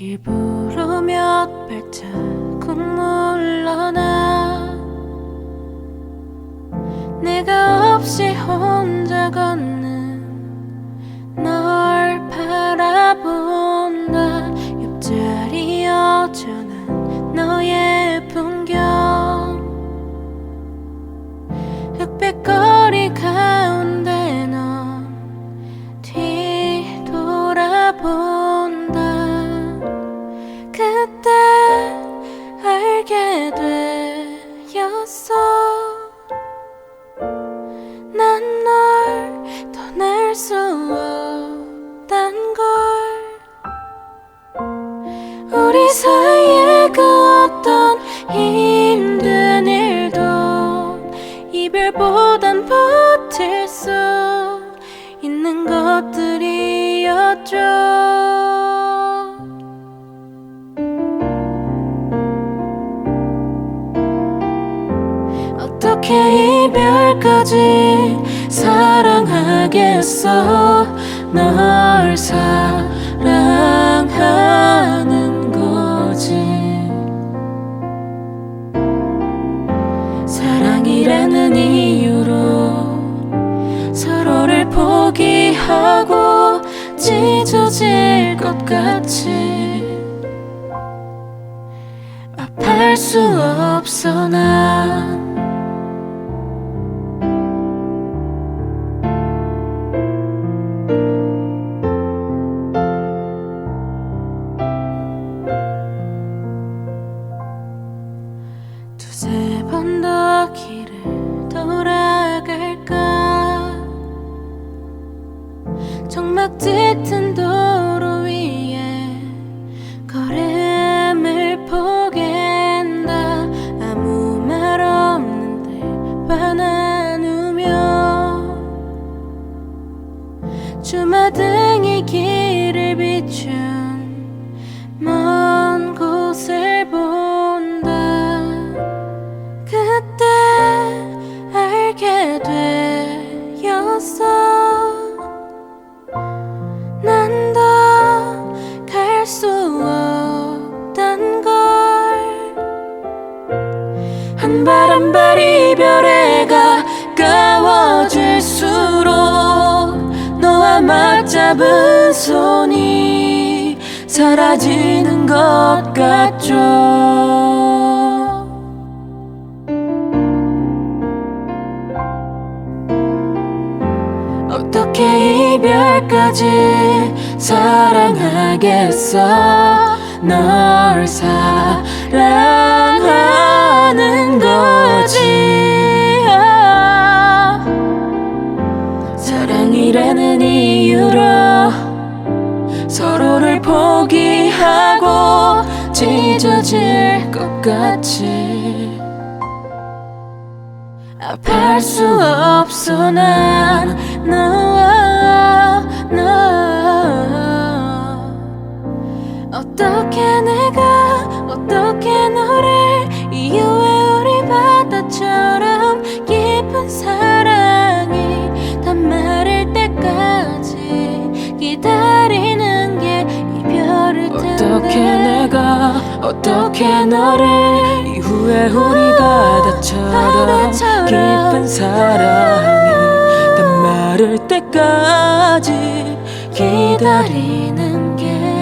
일부러 몇 발자국 물러나? 내가 없이 혼자 걷 어떻게 이별까지 사랑하겠어? 널 사랑하는 찢어질 것 같이 아파할 수 없어 난 막 짙은 한 발 한 발 이별에 가까워질수록 너와 맞잡은 손이 사라지는 것 같죠. 어떻게 이별까지 사랑하겠어? 널 사랑 포기하고 찢어질 것 같이. 아파할 수 없어 난 너와 너 어떻게 내가 어떻게 너를 이유에 우리 바다처럼 깊은 사 어떻게 내가 어떻게 너를 이후에 우리 바다처럼 깊은 사랑이 다 마를 때까지 기다리는 게